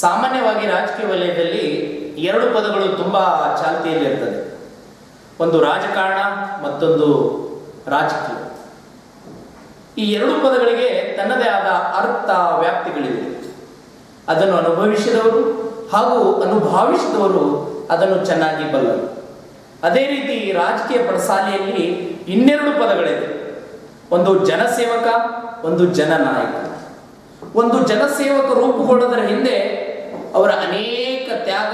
ಸಾಮಾನ್ಯವಾಗಿ ರಾಜಕೀಯ ವಲಯದಲ್ಲಿ ಎರಡು ಪದಗಳು ತುಂಬ ಚಾಲ್ತಿಯಲ್ಲಿರ್ತದೆ ಒಂದು ರಾಜಕಾರಣ, ಮತ್ತೊಂದು ರಾಜಕೀಯ. ಈ ಎರಡು ಪದಗಳಿಗೆ ತನ್ನದೇ ಆದ ಅರ್ಥ ವ್ಯಾಪ್ತಿಗಳಿವೆ. ಅದನ್ನು ಅನುಭವಿಸಿದವರು ಹಾಗೂ ಅನುಭಾವಿಸಿದವರು ಅದನ್ನು ಚೆನ್ನಾಗಿ ಬಲ್ಲರು. ಅದೇ ರೀತಿ ರಾಜಕೀಯ ಪಡಸಾಲೆಯಲ್ಲಿ ಇನ್ನೆರಡು ಪದಗಳಿವೆ. ಒಂದು ಜನಸೇವಕ, ಒಂದು ಜನನಾಯಕ. ಒಂದು ಜನಸೇವಕ ರೂಪುಗೊಳ್ಳೋದರ ಹಿಂದೆ ಅವರ ಅನೇಕ ತ್ಯಾಗ,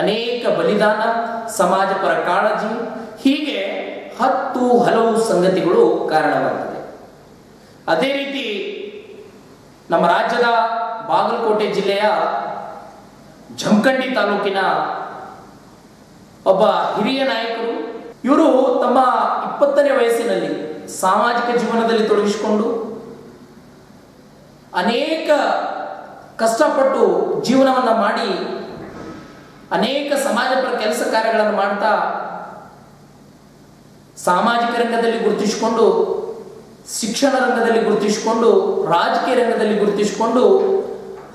ಅನೇಕ ಬಲಿದಾನ, ಸಮಾಜ ಪರ ಕಾಳಜಿ, ಹೀಗೆ ಹತ್ತು ಹಲವು ಸಂಗತಿಗಳು ಕಾರಣವಾಗುತ್ತದೆ ಅದೇ ರೀತಿ ನಮ್ಮ ರಾಜ್ಯದ ಬಾಗಲಕೋಟೆ ಜಿಲ್ಲೆಯ ಜಮಖಂಡಿ ತಾಲೂಕಿನ ಒಬ್ಬ ಹಿರಿಯ ನಾಯಕರು, ಇವರು ತಮ್ಮ ಇಪ್ಪತ್ತನೇ ವಯಸ್ಸಿನಲ್ಲಿ ಸಾಮಾಜಿಕ ಜೀವನದಲ್ಲಿ ತೊಡಗಿಸಿಕೊಂಡು ಅನೇಕ ಕಷ್ಟಪಟ್ಟು ಜೀವನವನ್ನು ಮಾಡಿ ಅನೇಕ ಸಮಾಜಪರ ಕೆಲಸ ಕಾರ್ಯಗಳನ್ನು ಮಾಡ್ತಾ ಸಾಮಾಜಿಕ ರಂಗದಲ್ಲಿ ಗುರುತಿಸಿಕೊಂಡು, ಶಿಕ್ಷಣ ರಂಗದಲ್ಲಿ ಗುರುತಿಸಿಕೊಂಡು, ರಾಜಕೀಯ ರಂಗದಲ್ಲಿ ಗುರುತಿಸಿಕೊಂಡು,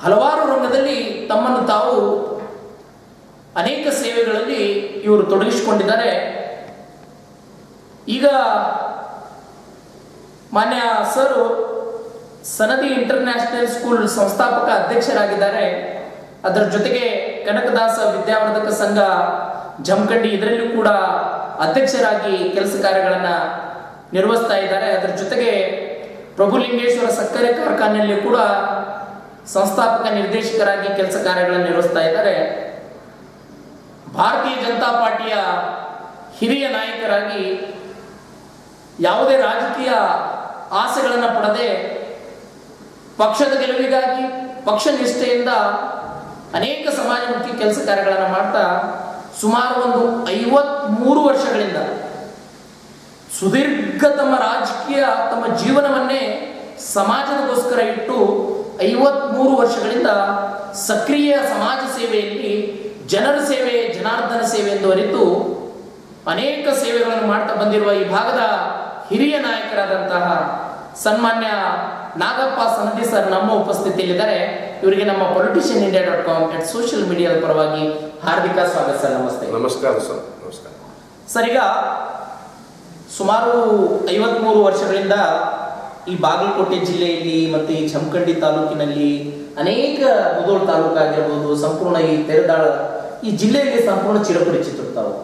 ಹಲವಾರು ರಂಗದಲ್ಲಿ ತಮ್ಮನ್ನು ತಾವು ಅನೇಕ ಸೇವೆಗಳಲ್ಲಿ ಇವರು ತೊಡಗಿಸಿಕೊಂಡಿದ್ದಾರೆ. ಈಗ ಮಾನ್ಯ ಸರ್ ಸನದಿ ಇಂಟರ್ನ್ಯಾಷನಲ್ ಸ್ಕೂಲ್ ಸಂಸ್ಥಾಪಕ ಅಧ್ಯಕ್ಷರಾಗಿದ್ದಾರೆ. ಅದರ ಜೊತೆಗೆ ಕನಕದಾಸ ವಿದ್ಯಾವರ್ಧಕ ಸಂಘ ಜಮಖಂಡಿ ಇದರಲ್ಲೂ ಕೂಡ ಅಧ್ಯಕ್ಷರಾಗಿ ಕೆಲಸ ಕಾರ್ಯಗಳನ್ನು ನಿರ್ವಹಿಸ್ತಾ ಇದ್ದಾರೆ. ಅದರ ಜೊತೆಗೆ ಪ್ರಭುಲಿಂಗೇಶ್ವರ ಸಕ್ಕರೆ ಕಾರ್ಖಾನೆಯಲ್ಲಿ ಕೂಡ ಸಂಸ್ಥಾಪಕ ನಿರ್ದೇಶಕರಾಗಿ ಕೆಲಸ ಕಾರ್ಯಗಳನ್ನು ನಿರ್ವಹಿಸ್ತಾ ಇದ್ದಾರೆ. ಭಾರತೀಯ ಜನತಾ ಪಾರ್ಟಿಯ ಹಿರಿಯ ನಾಯಕರಾಗಿ ಯಾವುದೇ ರಾಜಕೀಯ ಆಸೆಗಳನ್ನು ಪಡದೆ ಪಕ್ಷದ ಗೆಲುವಿಗಾಗಿ, ಪಕ್ಷ ನಿಷ್ಠೆಯಿಂದ ಅನೇಕ ಸಮಾಜಮುಖಿ ಕೆಲಸ ಕಾರ್ಯಗಳನ್ನು ಮಾಡ್ತಾ ಸುಮಾರು ಒಂದು ಐವತ್ಮೂರು ವರ್ಷಗಳಿಂದ ಸುದೀರ್ಘ ತಮ್ಮ ರಾಜಕೀಯ ತಮ್ಮ ಜೀವನವನ್ನೇ ಸಮಾಜದಗೋಸ್ಕರ ಇಟ್ಟು ಐವತ್ಮೂರು ವರ್ಷಗಳಿಂದ ಸಕ್ರಿಯ ಸಮಾಜ ಸೇವೆಯಲ್ಲಿ ಜನರ ಸೇವೆ, ಜನಾರ್ದನ ಸೇವೆ ಎಂದು ಅರಿತು ಅನೇಕ ಸೇವೆಗಳನ್ನು ಮಾಡ್ತಾ ಬಂದಿರುವ ಈ ಭಾಗದ ಹಿರಿಯ ನಾಯಕರಾದಂತಹ ಸನ್ಮಾನ್ಯ ನಾಗಪ್ಪ ಸಂಧಿ ಸರ್ ನಮ್ಮ ಉಪಸ್ಥಿತಿಯಲ್ಲಿದ್ದಾರೆ. ಇವರಿಗೆ ನಮ್ಮ politician India dot com at social ಮೀಡಿಯಾದ ಪರವಾಗಿ ಹಾರ್ದಿಕ ಸ್ವಾಗತ ಸರ್ ನಮಸ್ತೆ. ನಮಸ್ಕಾರ ಸರ್ ನಮಸ್ಕಾರ. ಸರ್ ಈಗ ಸುಮಾರು ಐವತ್ಮೂರು ವರ್ಷಗಳಿಂದ ಈ ಬಾಗಲಕೋಟೆ ಜಿಲ್ಲೆಯಲ್ಲಿ ಮತ್ತು ಈ ಜಮಖಂಡಿ ತಾಲೂಕಿನಲ್ಲಿ ಅನೇಕ ಮುದೋಳ್ ತಾಲೂಕು ಆಗಿರ್ಬೋದು ಸಂಪೂರ್ಣ ಈ ತೆರೆದಾಳ ಈ ಜಿಲ್ಲೆಯಲ್ಲಿ ಸಂಪೂರ್ಣ ಚಿರಪರಿಚಿತಿರ್ತಾವೆ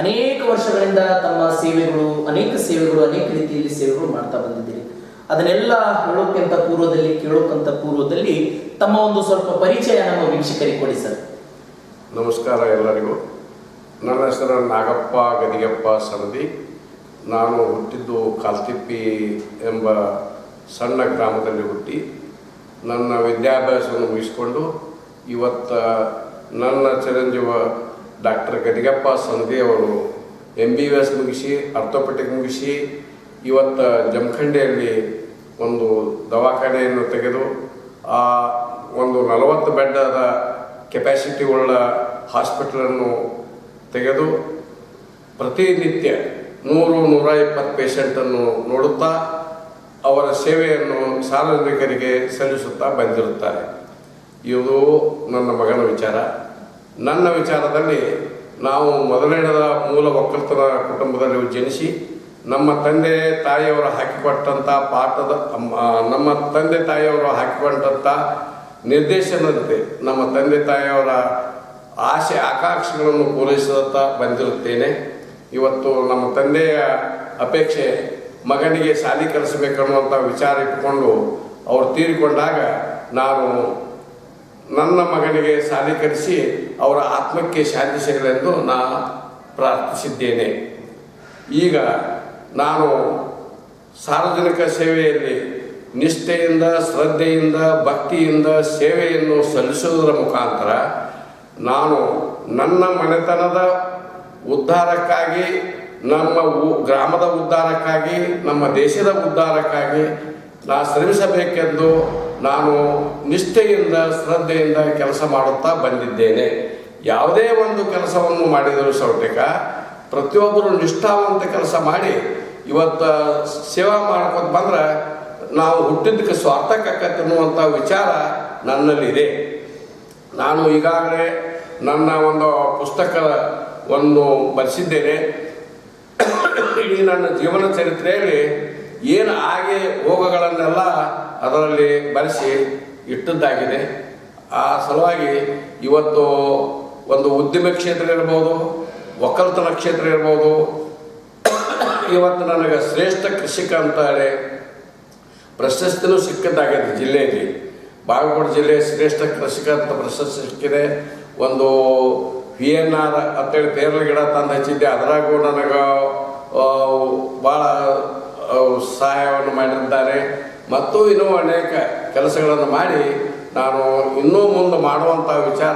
ಅನೇಕ ವರ್ಷಗಳಿಂದ ತಮ್ಮ ಸೇವೆಗಳು ಅನೇಕ ಸೇವೆಗಳು ಅನೇಕ ರೀತಿಯಲ್ಲಿ ಸೇವೆಗಳು ಮಾಡ್ತಾ ಬಂದಿದ್ದೀರಿ. ಅದನ್ನೆಲ್ಲ ಹೇಳೋಕ್ಕಿಂತ ಪೂರ್ವದಲ್ಲಿ, ಕೇಳೋಕ್ಕಿಂತ ಪೂರ್ವದಲ್ಲಿ ತಮ್ಮ ಒಂದು ಸ್ವಲ್ಪ ಪರಿಚಯ ನಮ್ಮ ವೀಕ್ಷಕರಿಗೆ ಕೊಡಿ ಸರ್. ನಮಸ್ಕಾರ ಎಲ್ಲರಿಗೂ. ನನ್ನ ಹೆಸರು ನಾಗಪ್ಪ ಗದಿಗೆಪ್ಪ ಸರದಿ. ನಾನು ಹುಟ್ಟಿದ್ದು ಕಾಲ್ತಿಪ್ಪಿ ಎಂಬ ಸಣ್ಣ ಗ್ರಾಮದಲ್ಲಿ ಹುಟ್ಟಿ. ನನ್ನ ವಿದ್ಯಾಭ್ಯಾಸವನ್ನು ಮುಗಿಸಿಕೊಂಡು ಇವತ್ತ ನನ್ನ ಚಿರಂಜೀವ ಡಾಕ್ಟರ್ ಗದಿಗೆಪ್ಪ ಸನದಿ ಅವರು ಎಂ ಬಿ ಬಿ ಎಸ್ ಮುಗಿಸಿ ಅರ್ಥೋಪೆಟಿಕ್ ಮುಗಿಸಿ, ಇವತ್ತು ಜಮಖಂಡಿಯಲ್ಲಿ ಒಂದು ದವಾಖಾನೆಯನ್ನು ತೆಗೆದು, ಆ ಒಂದು ನಲವತ್ತು ಬೆಡ್ಡದ ಕೆಪ್ಯಾಸಿಟಿ ಉಳ್ಳ ಹಾಸ್ಪಿಟಲನ್ನು ತೆಗೆದು ಪ್ರತಿನಿತ್ಯ ನೂರು ನೂರ ಇಪ್ಪತ್ತು ಪೇಷಂಟನ್ನು ನೋಡುತ್ತಾ ಅವರ ಸೇವೆಯನ್ನು ಸಾರ್ವಜನಿಕರಿಗೆ ಸಲ್ಲಿಸುತ್ತಾ ಬಂದಿರುತ್ತಾರೆ. ಇದು ನನ್ನ ಮಗನ ವಿಚಾರ. ನನ್ನ ವಿಚಾರದಲ್ಲಿ ನಾವು ಮೊದಲನೇದ ಮೂಲ ಒಕ್ಕಲ್ತನ ಕುಟುಂಬದಲ್ಲಿ ಜನಿಸಿ ನಮ್ಮ ತಂದೆ ತಾಯಿಯವರು ಹಾಕಿಕೊಟ್ಟಂಥ ಪಾಠದ ನಮ್ಮ ತಂದೆ ತಾಯಿಯವರು ಹಾಕಿಕೊಂಡಂಥ ನಿರ್ದೇಶನದಂತೆ ನಮ್ಮ ತಂದೆ ತಾಯಿಯವರ ಆಸೆ ಆಕಾಂಕ್ಷೆಗಳನ್ನು ಪೂರೈಸುತ್ತಾ ಬಂದಿರುತ್ತೇನೆ. ಇವತ್ತು ನಮ್ಮ ತಂದೆಯ ಅಪೇಕ್ಷೆ ಮಗನಿಗೆ ಶಾಲೆ ಕಲಿಸಬೇಕನ್ನುವಂಥ ವಿಚಾರ ಇಟ್ಟುಕೊಂಡು ಅವರು ತೀರಿಕೊಂಡಾಗ ನಾನು ನನ್ನ ಮಗನಿಗೆ ಶಾಲೆ ಕಲಿಸಿ ಅವರ ಆತ್ಮಕ್ಕೆ ಶಾಂತಿ ಸಿಗಲೆಂದು ನಾನು ಪ್ರಾರ್ಥಿಸಿದ್ದೇನೆ. ಈಗ ನಾನು ಸಾರ್ವಜನಿಕ ಸೇವೆಯಲ್ಲಿ ನಿಷ್ಠೆಯಿಂದ, ಶ್ರದ್ಧೆಯಿಂದ, ಭಕ್ತಿಯಿಂದ ಸೇವೆಯನ್ನು ಸಲ್ಲಿಸುವುದರ ಮುಖಾಂತರ ನಾನು ನನ್ನ ಮನೆತನದ ಉದ್ಧಾರಕ್ಕಾಗಿ, ನಮ್ಮ ಗ್ರಾಮದ ಉದ್ಧಾರಕ್ಕಾಗಿ, ನಮ್ಮ ದೇಶದ ಉದ್ಧಾರಕ್ಕಾಗಿ ನಾ ಶ್ರಮಿಸಬೇಕೆಂದು ನಾನು ನಿಷ್ಠೆಯಿಂದ, ಶ್ರದ್ಧೆಯಿಂದ ಕೆಲಸ ಮಾಡುತ್ತಾ ಬಂದಿದ್ದೇನೆ. ಯಾವುದೇ ಒಂದು ಕೆಲಸವನ್ನು ಮಾಡಿದರೂ ಸೌಟಿಕ ಪ್ರತಿಯೊಬ್ಬರು ನಿಷ್ಠಾವಂತ ಕೆಲಸ ಮಾಡಿ ಇವತ್ತು ಸೇವಾ ಮಾಡ್ಕೊತ ಬಂದ್ರೆ ನಾವು ಹುಟ್ಟಿದ್ದಕ್ಕೆ ಸ್ವಾರ್ಥಕ್ಕಾಕತ್ತೆ ಅನ್ನುವಂಥ ವಿಚಾರ ನನ್ನಲ್ಲಿದೆ. ನಾನು ಈಗಾಗಲೇ ನನ್ನ ಒಂದು ಪುಸ್ತಕವನ್ನು ಬರೆಸಿದ್ದೇನೆ. ಇಡೀ ನನ್ನ ಜೀವನ ಚರಿತ್ರೆಯಲ್ಲಿ ಏನು ಹಾಗೆ ಹೋಗಗಳನ್ನೆಲ್ಲ ಅದರಲ್ಲಿ ಬರೆಸಿ ಇಟ್ಟದ್ದಾಗಿದೆ. ಆ ಸಲುವಾಗಿ ಇವತ್ತು ಒಂದು ಉದ್ಯಮ ಕ್ಷೇತ್ರ ಇರ್ಬೋದು ಒಕ್ಕಲ್ತನ ಕ್ಷೇತ್ರ ಇರ್ಬೋದು ಇವತ್ತು ನನಗೆ ಶ್ರೇಷ್ಠ ಕೃಷಿಕ ಅಂತ ಹೇಳಿ ಪ್ರಶಸ್ತಿನೂ ಸಿಕ್ಕದ್ದಾಗಿದೆ ಜಿಲ್ಲೆಯಲ್ಲಿ. ಬಾಗಲಕೋಟೆ ಜಿಲ್ಲೆಯ ಶ್ರೇಷ್ಠ ಕೃಷಿಕ ಅಂತ ಪ್ರಶಸ್ತಿ ಸಿಕ್ಕಿದೆ. ಒಂದು ವಿ ಎನ್ ಆರ್ ಅಂತೇಳಿ ಪೇರಲ ಗಿಡ ತಂದು ಹಚ್ಚಿದ್ದೆ. ಅದರಾಗೂ ನನಗೆ ಭಾಳ ಸಹಾಯವನ್ನು ಮಾಡಿದ್ದಾರೆ ಮತ್ತು ಇನ್ನೂ ಅನೇಕ ಕೆಲಸಗಳನ್ನು ಮಾಡಿ ನಾನು ಇನ್ನೂ ಮುಂದೆ ಮಾಡುವಂಥ ವಿಚಾರ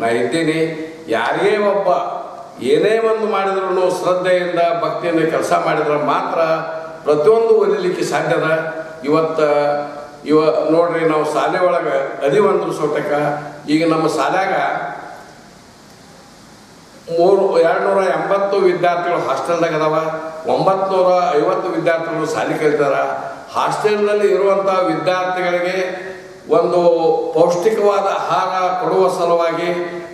ನಾ ಇದ್ದೀನಿ. ಯಾರಿಗೇ ಒಬ್ಬ ಏನೇ ಒಂದು ಮಾಡಿದ್ರು ಶ್ರದ್ಧೆಯಿಂದ, ಭಕ್ತಿಯಿಂದ ಕೆಲಸ ಮಾಡಿದ್ರೆ ಮಾತ್ರ ಪ್ರತಿಯೊಂದು ಒಲಿಲಿಕ್ಕೆ ಸಾಧ್ಯದ ಇವತ್ತು, ಇವ ನೋಡ್ರಿ ನಾವು ಶಾಲೆ ಒಳಗೆ ಅದಿವಂದ್ರು ಸೋಟಕ ಈಗ ನಮ್ಮ ಶಾಲ್ಯಾಗ ಮೂರು, ಎರಡುನೂರ ಎಂಬತ್ತು ವಿದ್ಯಾರ್ಥಿಗಳು ಹಾಸ್ಟೆಲ್ದಾಗ ಅದಾವ. ಒಂಬತ್ತು ನೂರ ಐವತ್ತು ವಿದ್ಯಾರ್ಥಿಗಳು ಶಾಲೆ ಕಲಿತಾರ. ಹಾಸ್ಟೆಲ್ನಲ್ಲಿ ಇರುವಂಥ ವಿದ್ಯಾರ್ಥಿಗಳಿಗೆ ಒಂದು ಪೌಷ್ಟಿಕವಾದ ಆಹಾರ ಕೊಡುವ ಸಲುವಾಗಿ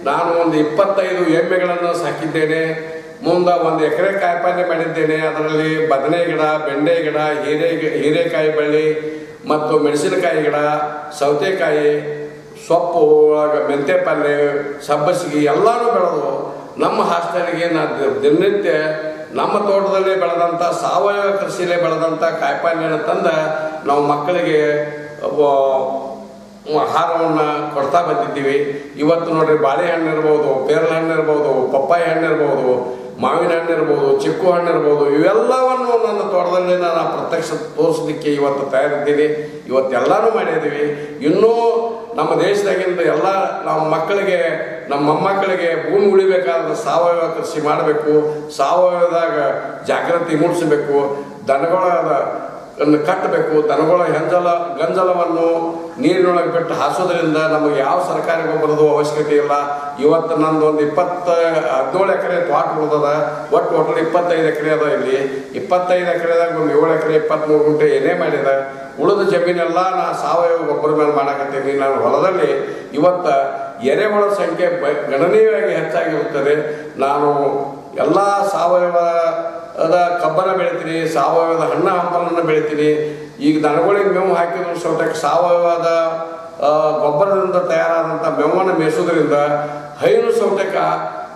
ನಾನು ಒಂದು ಇಪ್ಪತ್ತೈದು ಎಮ್ಮೆಗಳನ್ನು ಸಾಕಿದ್ದೇನೆ, ಮುಂದೆ ಒಂದು ಎಕರೆ ಕಾಯಿಪಲ್ಯ ಮಾಡಿದ್ದೇನೆ, ಅದರಲ್ಲಿ ಬದನೆ ಗಿಡ, ಬೆಂಡೆ ಗಿಡ, ಹೀರೆ ಹೀರೆಕಾಯಿ ಬಳ್ಳಿ ಮತ್ತು ಮೆಣಸಿನಕಾಯಿ ಗಿಡ, ಸೌತೆಕಾಯಿ, ಸೊಪ್ಪು ಮೆಂತೆ ಪಲ್ಯ ಸಬ್ಬಸಿಗೆ ಎಲ್ಲರೂ ಬೆಳೆದು ನಮ್ಮ ಹಾಸ್ಟೆಲ್ಗೆ ನಾನು ದಿನನಿತ್ಯ ನಮ್ಮ ತೋಟದಲ್ಲಿ ಬೆಳೆದಂಥ ಸಾವಯವ ಕೃಷಿಯಲ್ಲೇ ಬೆಳೆದಂಥ ಕಾಯಿಪಲ್ಯನ ತಂದ ನಾವು ಮಕ್ಕಳಿಗೆ ಆಹಾರವನ್ನು ಕೊಡ್ತಾ ಬಂದಿದ್ದೀವಿ. ಇವತ್ತು ನೋಡ್ರಿ ಬಾಳೆಹಣ್ಣು ಇರ್ಬೋದು, ಪೇರಳೆ ಹಣ್ಣು ಇರ್ಬೋದು, ಪಪ್ಪಾಯಿ ಹಣ್ಣು ಇರ್ಬೋದು, ಮಾವಿನ ಹಣ್ಣು ಇರ್ಬೋದು, ಚಿಕ್ಕು ಹಣ್ಣು ಇರ್ಬೋದು, ಇವೆಲ್ಲವನ್ನು ನನ್ನ ತೋಟದಲ್ಲಿ ನಾನು ಪ್ರತ್ಯಕ್ಷ ತೋರಿಸಲಿಕ್ಕೆ ಇವತ್ತು ತಯಾರಿದ್ದೀನಿ. ಇವತ್ತೆಲ್ಲನೂ ಮಾಡಿದ್ದೀವಿ. ಇನ್ನೂ ನಮ್ಮ ದೇಶದಾಗಿಂದ ಎಲ್ಲ ನಮ್ಮ ಮಕ್ಕಳಿಗೆ, ನಮ್ಮ ಮೊಮ್ಮಕ್ಕಳಿಗೆ ಭೂಮಿ ಉಳಿಬೇಕಾದ್ರೆ ಸಾವಯವ ಕೃಷಿ ಮಾಡಬೇಕು. ಸಾವಯವದಾಗ ಜಾಗೃತಿ ಮೂಡಿಸಬೇಕು. ದನಗಳ ಕಟ್ಟಬೇಕು. ದನಗಳ ಹೆಂಜಲ, ಗಂಜಲವನ್ನು ನೀರಿನೊಳಗೆ ಬಿಟ್ಟು ಹಾಸೋದ್ರಿಂದ ನಮಗೆ ಯಾವ ಸರ್ಕಾರಿ ಗೊಬ್ಬರದ ಅವಶ್ಯಕತೆ ಇಲ್ಲ. ಇವತ್ತು ನಂದು ಒಂದು ಇಪ್ಪತ್ತು, ಹದಿನೇಳು ಎಕರೆ ತೋಟ ಉಳ್ದದ. ಒಟ್ಟು ಟೋಟಲ್ ಇಪ್ಪತ್ತೈದು ಎಕರೆ ಅದ ಇಲ್ಲಿ. ಇಪ್ಪತ್ತೈದು ಎಕರೆದಾಗ ಒಂದು ಏಳು ಎಕರೆ ಇಪ್ಪತ್ತ್ಮೂರು ಗುಂಟೆ ಏನೇ ಮಾಡಿದ. ಉಳಿದ ಜಮೀನೆಲ್ಲ ನಾ ಸಾವಯವ ಗೊಬ್ಬರ ಮೇಲೆ ಮಾಡಕತ್ತೀನಿ. ನಾನು ಹೊಲದಲ್ಲಿ ಇವತ್ತು ಎರೆಹುಳ ಸಂಖ್ಯೆ ಬ, ಗಣನೀಯವಾಗಿ ಹೆಚ್ಚಾಗಿರುತ್ತದೆ. ನಾನು ಎಲ್ಲ ಸಾವಯವ ಅದ ಕಬ್ಬನ ಬೆಳಿತೀನಿ. ಸಾವಯವದ ಹಣ್ಣು ಹಂಪಲನ್ನು ಬೆಳಿತೀನಿ. ಈಗ ದನಗಳಿಗೆ ಮೇವು ಹಾಕಿದ್ರು ಸೌಟಕ್ಕೆ ಸಾವಯವದ ಗೊಬ್ಬರದಿಂದ ತಯಾರಾದಂಥ ಮೇವನ್ನು ಮೇಯಿಸೋದ್ರಿಂದ ಹೈನು ಸೌಟಕ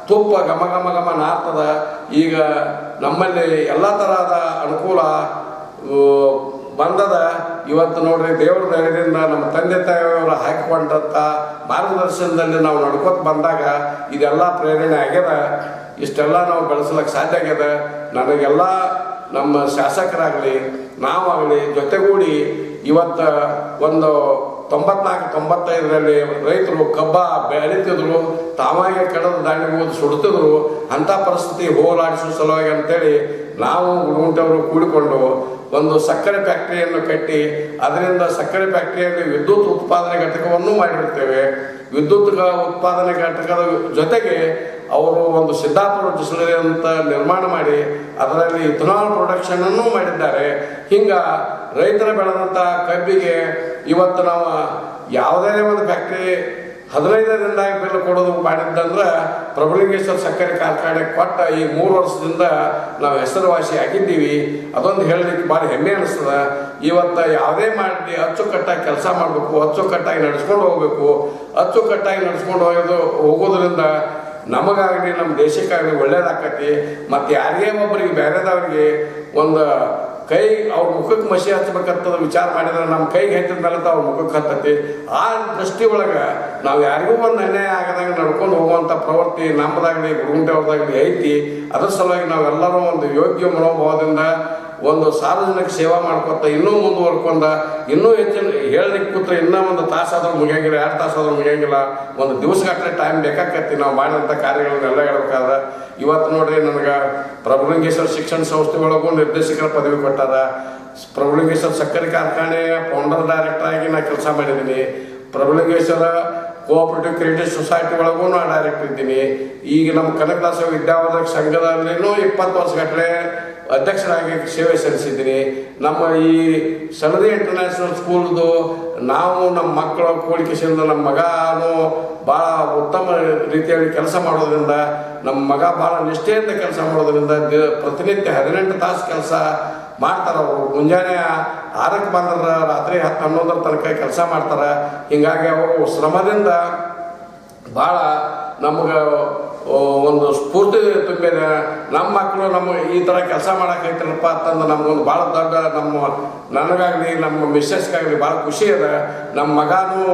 ತುಪ್ಪ ಘಮ ಘಮ ಘಮ ನಾರ್ತದ. ಈಗ ನಮ್ಮಲ್ಲಿ ಎಲ್ಲ ಥರದ ಅನುಕೂಲ ಬಂದದ. ಇವತ್ತು ನೋಡ್ರಿ ದೇವರ ದಯದಿಂದ ನಮ್ಮ ತಂದೆ ತಾಯಿಯವರು ಹಾಕಿಕೊಂಡಂಥ ಮಾರ್ಗದರ್ಶನದಲ್ಲಿ ನಾವು ನಡ್ಕೊತ ಬಂದಾಗ ಇದೆಲ್ಲ ಪ್ರೇರಣೆ ಆಗ್ಯದ. ಇಷ್ಟೆಲ್ಲ ನಾವು ಬೆಳೆಸಲಿಕ್ಕೆ ಸಾಧ್ಯ ಆಗ್ಯದ. ನನಗೆಲ್ಲ ನಮ್ಮ ಶಾಸಕರಾಗಲಿ, ನಾವಾಗಲಿ ಜೊತೆಗೂಡಿ ಇವತ್ತು ಒಂದು ತೊಂಬತ್ನಾಲ್ಕು, ತೊಂಬತ್ತೈದರಲ್ಲಿ ರೈತರು ಕಬ್ಬ ಬೆಳೀತಿದ್ರು ತಾವಾಗೆ ಕಡದ ದಾಂಡಿ ಹೋಗಿ ಸುಡ್ತಿದ್ರು, ಅಂಥ ಪರಿಸ್ಥಿತಿ ಹೋರಾಡಿಸೋ ಸಲುವಾಗಿ ಅಂತೇಳಿ ನಾವು ಗುಣಗುಂಟವರು ಕೂಡಿಕೊಂಡು ಒಂದು ಸಕ್ಕರೆ ಫ್ಯಾಕ್ಟರಿಯನ್ನು ಕಟ್ಟಿ, ಅದರಿಂದ ಸಕ್ಕರೆ ಫ್ಯಾಕ್ಟರಿಯಲ್ಲಿ ವಿದ್ಯುತ್ ಉತ್ಪಾದನೆ ಘಟಕವನ್ನು ಮಾಡಿರ್ತೇವೆ ವಿದ್ಯುತ್ ಉತ್ಪಾದನೆ ಘಟಕದ ಜೊತೆಗೆ ಅವರು ಒಂದು ಸಿದ್ದಾಪುರ ಡಿಸ್ಟಿಲರಿ ಅಂತ ನಿರ್ಮಾಣ ಮಾಡಿ ಅದರಲ್ಲಿ ಇಥನಾಲ್ ಪ್ರೊಡಕ್ಷನ್ ಅನ್ನು ಮಾಡಿದ್ದಾರೆ. ಹಿಂಗ ರೈತರ ಬೆಳೆದಂಥ ಕಬ್ಬಿಗೆ ಇವತ್ತು ನಾವು ಯಾವುದೇ ಒಂದು ಫ್ಯಾಕ್ಟ್ರಿ ಹದಿನೈದರಿಂದ ಬೆಲೆ ಕೊಡೋದು ಮಾಡಿದ್ದಂದ್ರೆ ಪ್ರಭುಲಿಂಗೇಶ್ವರ ಸಕ್ಕರೆ ಕಾರ್ಖಾನೆ ಕೊಟ್ಟ ಈ ಮೂರು ವರ್ಷದಿಂದ ನಾವು ಹೆಸರುವಾಸಿ ಆಗಿದ್ದೀವಿ. ಅದೊಂದು ಹೇಳಲಿಕ್ಕೆ ಭಾಳ ಹೆಮ್ಮೆ ಅನಿಸ್ತದೆ. ಇವತ್ತು ಯಾವುದೇ ಮಾಡಿ ಅಚ್ಚುಕಟ್ಟಾಗಿ ಕೆಲಸ ಮಾಡಬೇಕು, ಅಚ್ಚುಕಟ್ಟಾಗಿ ನಡೆಸ್ಕೊಂಡು ಹೋಗಬೇಕು. ಅಚ್ಚುಕಟ್ಟಾಗಿ ನಡೆಸ್ಕೊಂಡು ಹೋಗೋದು ಹೋಗೋದ್ರಿಂದ ನಮಗಾಗಲಿ ನಮ್ಮ ದೇಶಕ್ಕಾಗಲಿ ಒಳ್ಳೇದಾಕತಿ ಮತ್ತು ಯಾರಿಗೇ ಒಬ್ಬರಿಗೆ ಬೇರೆದವ್ರಿಗೆ ಒಂದು ಕೈ ಅವ್ರ ಮುಖಕ್ಕೆ ಮಸಿ ಹಚ್ಬೇಕಂತದ ವಿಚಾರ ಮಾಡಿದ್ರೆ ನಮ್ಮ ಕೈಗೆ ಹತ್ತಿದ ಮೇಲೆ ಅವ್ರ ಮುಖಕ್ಕೆ ಹತ್ತತಿ. ಆ ದೃಷ್ಟಿ ಒಳಗೆ ನಾವು ಯಾರಿಗೂ ಒಂದು ಅನ್ಯಾಯ ಆಗದಂಗೆ ನಡ್ಕೊಂಡು ಹೋಗುವಂಥ ಪ್ರವೃತ್ತಿ ನಮ್ಮದಾಗಲಿ ಗುರುಗುಂಟೆ ಅವ್ರದಾಗಲಿ ಐತಿ. ಅದ್ರ ಸಲುವಾಗಿ ನಾವೆಲ್ಲರೂ ಒಂದು ಯೋಗ್ಯ ಮನೋಭಾವದಿಂದ ಒಂದು ಸಾರ್ವಜನಿಕ ಸೇವಾ ಮಾಡ್ಕೊತ ಇನ್ನೂ ಮುಂದುವರ್ಕೊಂಡ, ಇನ್ನೂ ಹೆಚ್ಚಿನ ಹೇಳಲಿಕ್ಕೆ ಕೂತ್ರೆ ಇನ್ನೂ ಒಂದು ತಾಸಾದ್ರೂ ಮುಗಿಯಂಗಿಲ್ಲ, ಎರಡು ತಾಸಾದ್ರೂ ಮುಗಿಯಂಗಿಲ್ಲ. ಒಂದು ದಿವಸಗಟ್ಟಲೆ ಟೈಮ್ ಬೇಕಾಕತ್ತಿ ನಾವು ಮಾಡಿದಂಥ ಕಾರ್ಯಗಳನ್ನೆಲ್ಲ ಹೇಳ್ಬೇಕಾದ್ರೆ ಇವತ್ತು ನೋಡ್ರಿ ನನಗೆ ಪ್ರಭುಲಿಂಗೇಶ್ವರ ಶಿಕ್ಷಣ ಸಂಸ್ಥೆ ಒಳಗೂ ನಿರ್ದೇಶಕರ ಪದವಿ ಕೊಟ್ಟಾರ. ಪ್ರಭುಲಿಂಗೇಶ್ವರ ಸಕ್ಕರೆ ಕಾರ್ಖಾನೆ ಫೌಂಡರ್ ಡೈರೆಕ್ಟರ್ ಆಗಿ ನಾನು ಕೆಲಸ ಮಾಡಿದ್ದೀನಿ. ಪ್ರಭುಲಿಂಗೇಶ್ವರ ಕೋಆಪರೇಟಿವ್ ಕ್ರೆಡಿಟ್ ಸೊಸೈಟಿ ಒಳಗೂ ನಾನು ಡೈರೆಕ್ಟರ್ ಇದ್ದೀನಿ. ಈಗ ನಮ್ಮ ಕನಕದಾಸ ವಿದ್ಯಾವರ್ಧಕ ಸಂಘದಲ್ಲಿನೂ ಇಪ್ಪತ್ತು ವರ್ಷಗಟ್ಟಲೆ ಅಧ್ಯಕ್ಷರಾಗಿ ಸೇವೆ ಸಲ್ಲಿಸಿದ್ದೀನಿ. ನಮ್ಮ ಈ ಸನದಿ ಇಂಟರ್ನ್ಯಾಷನಲ್ ಸ್ಕೂಲ್ದು ನಾವು ನಮ್ಮ ಮಕ್ಕಳ ಕೋಳಿಕೆಸಿಂದ ನಮ್ಮ ಮಗನು ಭಾಳ ಉತ್ತಮ ರೀತಿಯಲ್ಲಿ ಕೆಲಸ ಮಾಡೋದ್ರಿಂದ, ನಮ್ಮ ಮಗ ಭಾಳ ನಿಷ್ಠೆಯಿಂದ ಕೆಲಸ ಮಾಡೋದ್ರಿಂದ ಪ್ರತಿನಿತ್ಯ ಹದಿನೆಂಟು ತಾಸು ಕೆಲಸ ಮಾಡ್ತಾರೆ. ಅವರು ಮುಂಜಾನೆ ಆರಕ್ಕೆ ಬಂದ್ರೆ ರಾತ್ರಿ ಹತ್ತು ಹನ್ನೊಂದರ ತನಕ ಕೆಲಸ ಮಾಡ್ತಾರೆ. ಹಿಂಗಾಗಿ ಅವರು ಶ್ರಮದಿಂದ ಭಾಳ ನಮಗೆ ಒಂದು ಸ್ಫೂರ್ತಿ ತುಂಬಿದೆ. ನಮ್ಮ ಮಕ್ಕಳು ನಮ್ಮ ಈ ಥರ ಕೆಲಸ ಮಾಡಕ್ಕೈತಲ್ಲಪ್ಪ ಅಂತಂದು ನಮಗೊಂದು ಭಾಳ ದೊಡ್ಡ ನಮ್ಮ, ನನಗಾಗಲಿ, ನಮ್ಮ ಮಿಸ್ಸಸ್ಗಾಗಲಿ ಭಾಳ ಖುಷಿ ಇದೆ ನಮ್ಮ ಮಗನೂ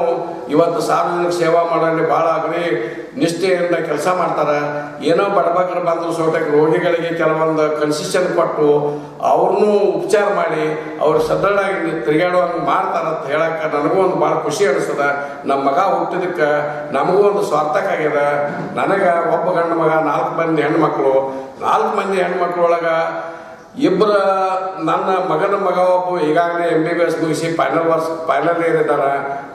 ಇವತ್ತು ಸಾರ್ವಜನಿಕ ಸೇವಾ ಮಾಡೋಲ್ಲಿ ಭಾಳ ಆಗಲಿ ನಿಷ್ಠೆಯಿಂದ ಕೆಲಸ ಮಾಡ್ತಾರೆ. ಏನೋ ಬಡಬಗರ ಬಂದರು ಸೋಟಕ್ಕೆ ರೋಗಿಗಳಿಗೆ ಕೆಲವೊಂದು ಕನ್ಸಿಷನ್ ಕೊಟ್ಟು ಅವ್ರನ್ನೂ ಉಪಚಾರ ಮಾಡಿ ಅವ್ರು ಸದೃಢವಾಗಿ ತಿರುಗಾಡುವಂಗೆ ಮಾಡ್ತಾರೆ ಅಂತ ಹೇಳಕ್ಕೆ ನನಗೂ ಒಂದು ಭಾಳ ಖುಷಿ ಅನಿಸ್ತದೆ ನಮ್ಮ ಮಗ ಹುಟ್ಟಿದಕ್ಕೆ ನಮಗೂ ಒಂದು ಸ್ವಾರ್ಥಕ್ಕಾಗ್ಯದ ನನಗೆ ಒಬ್ಬ ಗಂಡು ಮಗ ನಾಲ್ಕು ಮಂದಿ ಹೆಣ್ಮಕ್ಳು ನಾಲ್ಕು ಮಂದಿ ಹೆಣ್ಮಕ್ಳೊಳಗೆ ಇಬ್ಬರು ನನ್ನ ಮಗನ ಮಗ ಒಬ್ಬ ಈಗಾಗಲೇ ಎಂ ಬಿ ಬಿ ಎಸ್ ಮುಗಿಸಿ ಫೈನಲ್ ವರ್ಷ ಫೈನಲ್ ಇಯರ್